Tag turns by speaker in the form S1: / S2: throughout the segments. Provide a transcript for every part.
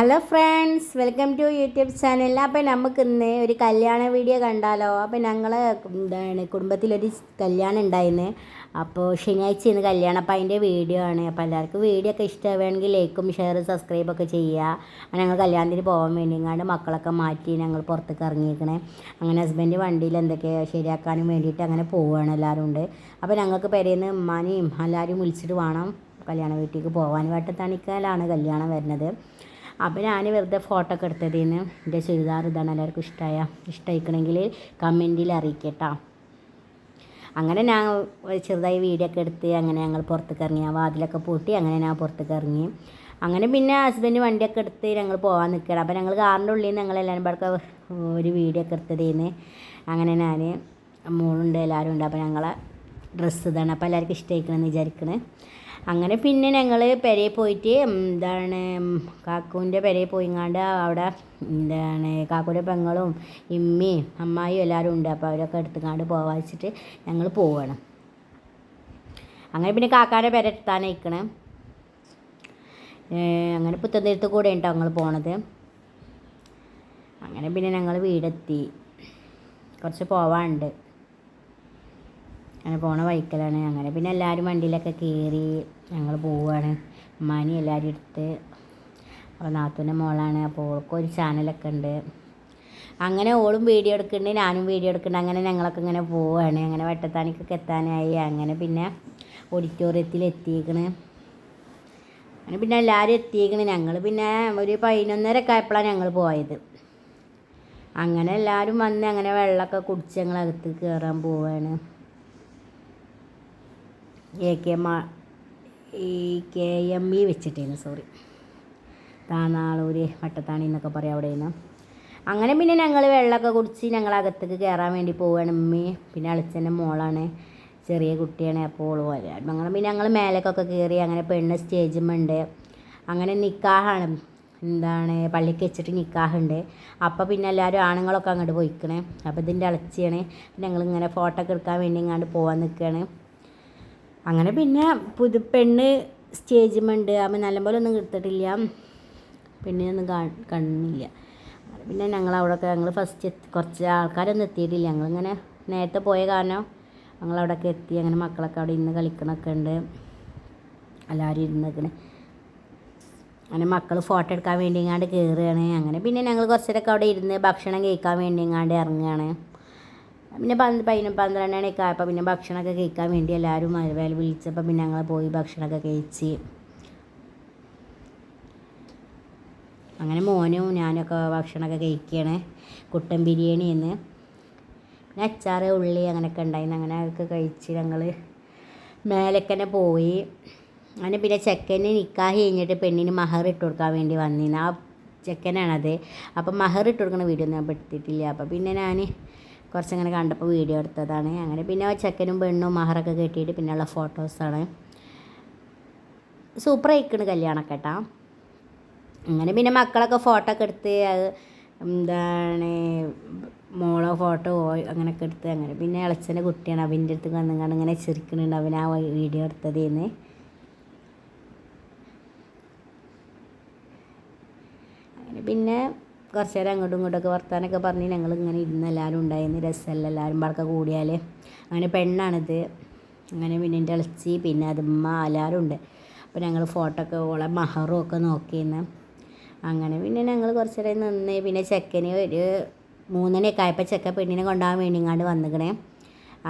S1: Hello friends welcome to YouTube channel അപ്പോൾ നമുക്ക് ഇന്ന് ഒരു കല്യാണ വീഡിയോ കണ്ടാലോ? അപ്പോൾ ഞങ്ങൾ എന്താണ് കുടുംബത്തിലൊരു കല്യാണം ഉണ്ടായിരുന്നു അപ്പോൾ ശനിയാഴ്ച ഇന്ന് കല്യാണം അപ്പോൾ അതിന്റെ വീഡിയോ ആണ്. അപ്പോൾ എല്ലാവർക്കും വീഡിയോ ഒക്കെ ഇഷ്ടമാണെങ്കിൽ ലൈക്കും ഷെയർ സബ്സ്ക്രൈബ് ഒക്കെ ചെയ്യുക. അങ്ങനെ ഞങ്ങൾ കല്യാണത്തിന് പോകാൻ വേണ്ടി ഇങ്ങാണ്ട് മക്കളൊക്കെ മാറ്റി ഞങ്ങൾ പുറത്തേക്ക് ഇറങ്ങിയിരിക്കണേ അങ്ങനെ ഹസ്ബൻഡ് വണ്ടിയിൽ എന്തൊക്കെ ശരിയാക്കാനും വേണ്ടിയിട്ട് അങ്ങനെ പോവുകയാണ് എല്ലാവരും ഉണ്ട്. അപ്പോൾ ഞങ്ങൾക്ക് പെരേന്ന് ഉമ്മാനെയും എല്ലാവരും വിളിച്ചിട്ട് വേണം കല്യാണ വീട്ടിലേക്ക് പോകാൻ വട്ടത്തണിക്കാലാണ് കല്യാണം വരുന്നത്. അപ്പോൾ ഞാൻ വെറുതെ ഫോട്ടോ ഒക്കെ എടുത്തതിന് എന്റെ ചുരിദാർ ഇതാണ് എല്ലാവർക്കും ഇഷ്ടമായ ഇഷ്ടമായിക്കണമെങ്കിൽ കമന്റിൽ അറിയിക്കട്ടോ. അങ്ങനെ ഞാൻ ചെറുതായി വീഡിയോ ഒക്കെ എടുത്ത് അങ്ങനെ ഞങ്ങൾ പുറത്തേക്ക് ഇറങ്ങി. ആ വാതിലൊക്കെ പൂട്ടി അങ്ങനെ ഞാൻ പുറത്തേക്ക് ഇറങ്ങി. അങ്ങനെ പിന്നെ ഹസ്ബൻഡ് വണ്ടിയൊക്കെ എടുത്ത് ഞങ്ങൾ പോകാൻ നിൽക്കണം അപ്പോൾ ഞങ്ങൾ കാറിന്റെ ഉള്ളിൽ നിന്ന് ഞങ്ങൾ എല്ലാവരും പേർക്ക് ഒരു വീഡിയോ ഒക്കെ എടുത്തതേന്ന്. അങ്ങനെ ഞാൻ മോളുണ്ട് എല്ലാവരും ഉണ്ട്. അപ്പോൾ ഞങ്ങളെ ഡ്രസ്സ് ഇതാണ്. അപ്പോൾ എല്ലാവർക്കും ഇഷ്ടമായിക്കണമെന്ന് വിചാരിക്കണേ. അങ്ങനെ പിന്നെ ഞങ്ങൾ പെരയിൽ പോയിട്ട് എന്താണ് കാക്കുവിന്റെ പെരയിൽ പോയിങ്ങാണ്ട് അവിടെ എന്താണ് കാക്കൂന്റെ പെങ്ങളും ഇമ്മയും അമ്മായിയും എല്ലാവരും ഉണ്ട്. അപ്പോൾ അവരൊക്കെ എടുത്തുങ്ങാണ്ട് പോകാൻ വെച്ചിട്ട് ഞങ്ങൾ പോവുകയാണ് അങ്ങനെ പിന്നെ കാക്കാന്റെ പെര എത്താനയക്കണേ അങ്ങനെ പുത്തന്തേരത്ത് കൂടെ ഉണ്ടോ ഞങ്ങൾ പോണത്. അങ്ങനെ പിന്നെ ഞങ്ങൾ വീടെത്തി. കുറച്ച് പോവാനുണ്ട് അങ്ങനെ പോണ വൈക്കലാണ് അങ്ങനെ. പിന്നെ എല്ലാവരും വണ്ടിയിലൊക്കെ കയറി ഞങ്ങൾ പോവുകയാണ് ഉമ്മാനി എല്ലാവരും എടുത്ത് അപ്പോൾ നാത്തൂന്റെ മോളാണ്. അപ്പോൾ ഓൾക്കും ഒരു ചാനലൊക്കെ ഉണ്ട്. അങ്ങനെ ഓളും വീഡിയോ എടുക്കുന്നുണ്ട് ഞാനും വീഡിയോ എടുക്കുന്നുണ്ട് അങ്ങനെ ഞങ്ങളൊക്കെ ഇങ്ങനെ പോവുകയാണ് അങ്ങനെ വെട്ടത്താനിക്കൊക്കെ എത്താനായി. അങ്ങനെ പിന്നെ ഓഡിറ്റോറിയത്തിൽ എത്തിയേക്കണ്. അങ്ങനെ പിന്നെ എല്ലാവരും എത്തിയേക്കണ്. ഞങ്ങൾ പിന്നെ ഒരു പതിനൊന്നരക്കെ ആയപ്പോഴാണ് ഞങ്ങൾ പോയത്. അങ്ങനെ എല്ലാവരും വന്ന് അങ്ങനെ വെള്ളമൊക്കെ കുടിച്ച് ഞങ്ങൾ അകത്ത് കയറാൻ പോവുകയാണ് എ കെ മാ ഈ കെ എം ഇ വെച്ചിട്ടേന്ന് സോറി താനാളൂര് വട്ടത്താണി എന്നൊക്കെ പറയാം അവിടെ നിന്ന് അങ്ങനെ പിന്നെ ഞങ്ങൾ വെള്ളമൊക്കെ കുടിച്ച് ഞങ്ങൾ അകത്തേക്ക് കയറാൻ വേണ്ടി പോവുകയാണ് ഉമ്മി. പിന്നെ അളിച്ചന്റെ മോളാണ് ചെറിയ കുട്ടിയാണ് അപ്പോൾ ഓൾ പോലെ അങ്ങനെ പിന്നെ ഞങ്ങൾ മേലേക്കൊക്കെ കയറി അങ്ങനെ പെണ്ണ് സ്റ്റേജുമുണ്ട് അങ്ങനെ നിക്കാഹാണ് എന്താണ് പള്ളിക്ക് വെച്ചിട്ട് നിക്കാഹുണ്ട്. അപ്പോൾ പിന്നെ എല്ലാവരും ആണുങ്ങളൊക്കെ അങ്ങോട്ട് പോയിക്കണേ. അപ്പോൾ ഇതിന്റെ അളച്ചിയാണ് ഞങ്ങളിങ്ങനെ ഫോട്ടോ ഒക്കെ എടുക്കാൻ വേണ്ടി ഇങ്ങാണ്ട് പോകാൻ നിൽക്കുകയാണ് അങ്ങനെ പിന്നെ പുതു പെണ്ണ് സ്റ്റേജുമുണ്ട് അപ്പം നല്ലപോലെ ഒന്നും എടുത്തിട്ടില്ല. പെണ്ണിനൊന്നും കണ്ണില്ല. പിന്നെ ഞങ്ങൾ അവിടെയൊക്കെ ഞങ്ങൾ ഫസ്റ്റ് എത്തി. കുറച്ച് ആൾക്കാരൊന്നും എത്തിയിട്ടില്ല. ഞങ്ങളിങ്ങനെ നേരത്തെ പോയ കാരണം ഞങ്ങൾ അവിടെയൊക്കെ എത്തി. അങ്ങനെ മക്കളൊക്കെ അവിടെ ഇന്ന് കളിക്കണമൊക്കെ ഉണ്ട്. എല്ലാവരും ഇരുന്നിക്കണേ അങ്ങനെ മക്കൾ ഫോട്ടോ എടുക്കാൻ വേണ്ടി ഇങ്ങാണ്ട് കയറുകയാണ് അങ്ങനെ പിന്നെ ഞങ്ങൾ കുറച്ചേരൊക്കെ അവിടെ ഇരുന്ന് ഭക്ഷണം കഴിക്കാൻ വേണ്ടി ഇങ്ങാണ്ട് ഇറങ്ങുകയാണ്. പിന്നെ പന്ത് പതിനൊന്ന് പന്ത്രണ്ട് മണിയൊക്കെ ആയപ്പോൾ പിന്നെ ഭക്ഷണമൊക്കെ കഴിക്കാൻ വേണ്ടി എല്ലാവരും വേല വിളിച്ചപ്പോൾ പിന്നെ ഞങ്ങൾ പോയി ഭക്ഷണമൊക്കെ കഴിച്ച്. അങ്ങനെ മോനും ഞാനൊക്കെ ഭക്ഷണമൊക്കെ കഴിക്കുകയാണ് കുട്ടൻ ബിരിയാണി എന്ന് പിന്നെ അച്ചാറ് ഉള്ളി അങ്ങനെയൊക്കെ ഉണ്ടായിരുന്നു. അങ്ങനെ അതൊക്കെ കഴിച്ച് ഞങ്ങൾ മേലേക്കന്നെ പോയി. അങ്ങനെ പിന്നെ ചെക്കന് നിക്കാഹ് കഴിഞ്ഞിട്ട് പെണ്ണിന് മഹർ ഇട്ട് കൊടുക്കാൻ വേണ്ടി വന്നിരുന്നു ആ ചെക്കനാണത്. അപ്പം മഹർ ഇട്ട് കൊടുക്കുന്ന വീഡിയോ ഒന്നും ഞാൻ എടുത്തിട്ടില്ല അപ്പം പിന്നെ ഞാൻ കുറച്ചങ്ങനെ കണ്ടപ്പോൾ വീഡിയോ എടുത്തതാണ്. അങ്ങനെ പിന്നെ ചെക്കനും പെണ്ണും മഹറൊക്കെ കെട്ടിയിട്ട് പിന്നെയുള്ള ഫോട്ടോസാണ്. സൂപ്പർ ആയിക്കണ് കല്യാണമൊക്കെ കേട്ടോ. അങ്ങനെ പിന്നെ മക്കളൊക്കെ ഫോട്ടോ ഒക്കെ എടുത്ത് അത് എന്താണ് മോളോ ഫോട്ടോ അങ്ങനെയൊക്കെ എടുത്ത് അങ്ങനെ പിന്നെ ഇളച്ചന്റെ കുട്ടിയാണ്. അവന്റെ അടുത്ത് വന്നിങ്ങാണ്ട് ഇങ്ങനെ ചിരിക്കുന്നുണ്ട് അവൻ ആ വീഡിയോ എടുത്തതേന്ന്. അങ്ങനെ പിന്നെ കുറച്ച് നേരം അങ്ങോട്ടും ഇങ്ങോട്ടൊക്കെ വർത്താനൊക്കെ പറഞ്ഞ് ഞങ്ങൾ ഇങ്ങനെ ഇരുന്ന് എല്ലാവരും ഉണ്ടായിരുന്നു. രസമല്ല എല്ലാവരും പടക്കം കൂടിയാൽ അങ്ങനെ പെണ്ണാണിത്. അങ്ങനെ പിന്നെ എന്റെ ഇളച്ചി പിന്നെ അതുമ്മ എല്ലാവരും ഉണ്ട്. അപ്പോൾ ഞങ്ങൾ ഫോട്ടോ ഒക്കെ ഓളെ മഹറും ഒക്കെ നോക്കിയിരുന്നു അങ്ങനെ പിന്നെ ഞങ്ങൾ കുറച്ച് നേരം നിന്ന് പിന്നെ ചെക്കന് ഒരു മൂന്നരയൊക്കെ ആയപ്പോൾ ചെക്ക പെണ്ണിനെ കൊണ്ടുപോകാൻ വേണ്ടി ഇങ്ങാണ്ട് വന്നിക്കണേ.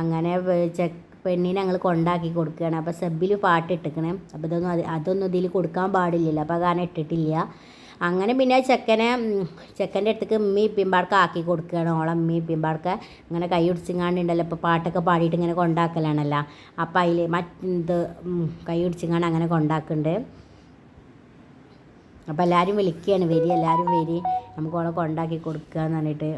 S1: അങ്ങനെ ചെക്ക് പെണ്ണിനെ ഞങ്ങൾ കൊണ്ടാക്കി കൊടുക്കുകയാണ്. അപ്പോൾ സബ്ബിൽ പാട്ട് ഇട്ടിക്കണേ. അപ്പോൾ ഇതൊന്നും അത് അതൊന്നും ഇതിൽ കൊടുക്കാൻ പാടില്ലല്ലോ. അപ്പോൾ കാരണം ഇട്ടിട്ടില്ല. അങ്ങനെ പിന്നെ ചെക്കനെ ചെക്കന്റെ അടുത്തേക്ക് ഉമ്മി പിമ്പാടക്ക ആക്കി കൊടുക്കുകയാണ്. ഓളെ ഉമ്മി പിമ്പാടക്ക ഇങ്ങനെ കൈ പിടിച്ചിങ്ങാണ്ടുണ്ടല്ലോ. ഇപ്പോൾ പാട്ടൊക്കെ പാടിയിട്ട് ഇങ്ങനെ കൊണ്ടാക്കലാണല്ലോ. അപ്പോൾ അതിൽ മറ്റെന്ത് കൈ പിടിച്ചിങ്ങാണ്ട് അങ്ങനെ കൊണ്ടാക്കുന്നുണ്ട്. അപ്പോൾ എല്ലാവരും വിളിക്കുകയാണ്. വരി എല്ലാവരും വരി. നമുക്ക് ഓളെ കൊണ്ടാക്കി കൊടുക്കുക എന്ന് പറഞ്ഞിട്ട്.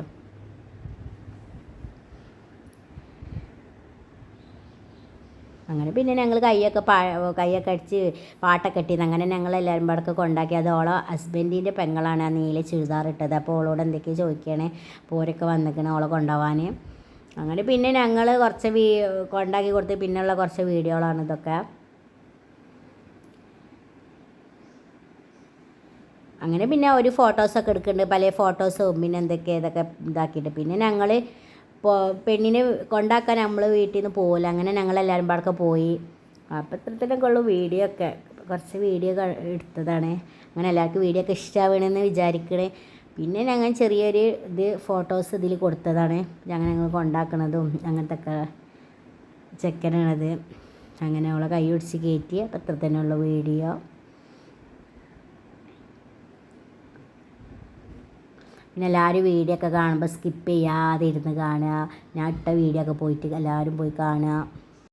S1: അങ്ങനെ പിന്നെ ഞങ്ങൾ കൈയൊക്കെ പാ കൈയൊക്കെ അടിച്ച് പാട്ടൊക്കെ ഇട്ടിന്ന് അങ്ങനെ ഞങ്ങൾ എല്ലാവരും പാടൊക്കെ കൊണ്ടാക്കി. അത് ഓളോ ഹസ്ബൻഡിന്റെ പെങ്ങളാണ് ആ നീല ചുരിദാർ ഇട്ടത്. അപ്പോൾ ഓളോട് എന്തൊക്കെയോ ചോദിക്കുകയാണ്. പോരൊക്കെ വന്നിരിക്കണം ഓളെ കൊണ്ടുപോകാൻ അങ്ങനെ പിന്നെ ഞങ്ങൾ കുറച്ച് വീ കൊണ്ടാക്കി കൊടുത്ത് പിന്നെയുള്ള കുറച്ച് വീഡിയോകളാണ് ഇതൊക്കെ. അങ്ങനെ പിന്നെ ഒരു ഫോട്ടോസൊക്കെ എടുക്കുന്നുണ്ട്. പല ഫോട്ടോസും പിന്നെ എന്തൊക്കെ ഇതൊക്കെ ഇതാക്കിയിട്ട്. പിന്നെ ഞങ്ങൾ പെണ്ണിനെ കൊണ്ടാക്കാൻ നമ്മൾ വീട്ടിൽ നിന്ന് പോകില്ല അങ്ങനെ ഞങ്ങളെല്ലാവരും പാടൊക്കെ പോയി. അപ്പോൾ ഇത്രത്തിലൊക്കെ ഉള്ളു വീഡിയോ ഒക്കെ കുറച്ച് വീഡിയോ എടുത്തതാണ്. അങ്ങനെ എല്ലാവർക്കും വീഡിയോ ഒക്കെ ഇഷ്ടമാവണമെന്ന് വിചാരിക്കണേ. പിന്നെ ഞങ്ങൾ ചെറിയൊരു ഇത് ഫോട്ടോസ് ഇതിൽ കൊടുത്തതാണ്. ഞങ്ങൾ ഞങ്ങൾ കൊണ്ടാക്കണതും അങ്ങനത്തെ ഒക്കെ ചെക്കനാണത്. അങ്ങനെ അവളെ കൈ പിടിച്ച് കയറ്റി അപ്പം ഇത്ര തന്നെയുള്ള വീഡിയോ. പിന്നെ എല്ലാവരും വീഡിയോ ഒക്കെ കാണുമ്പോൾ സ്കിപ്പ് ചെയ്യാതെ ഇരുന്ന് കാണുക. ഞാൻ ഇട്ട വീഡിയോ ഒക്കെ പോയിട്ട് എല്ലാവരും പോയി കാണുക.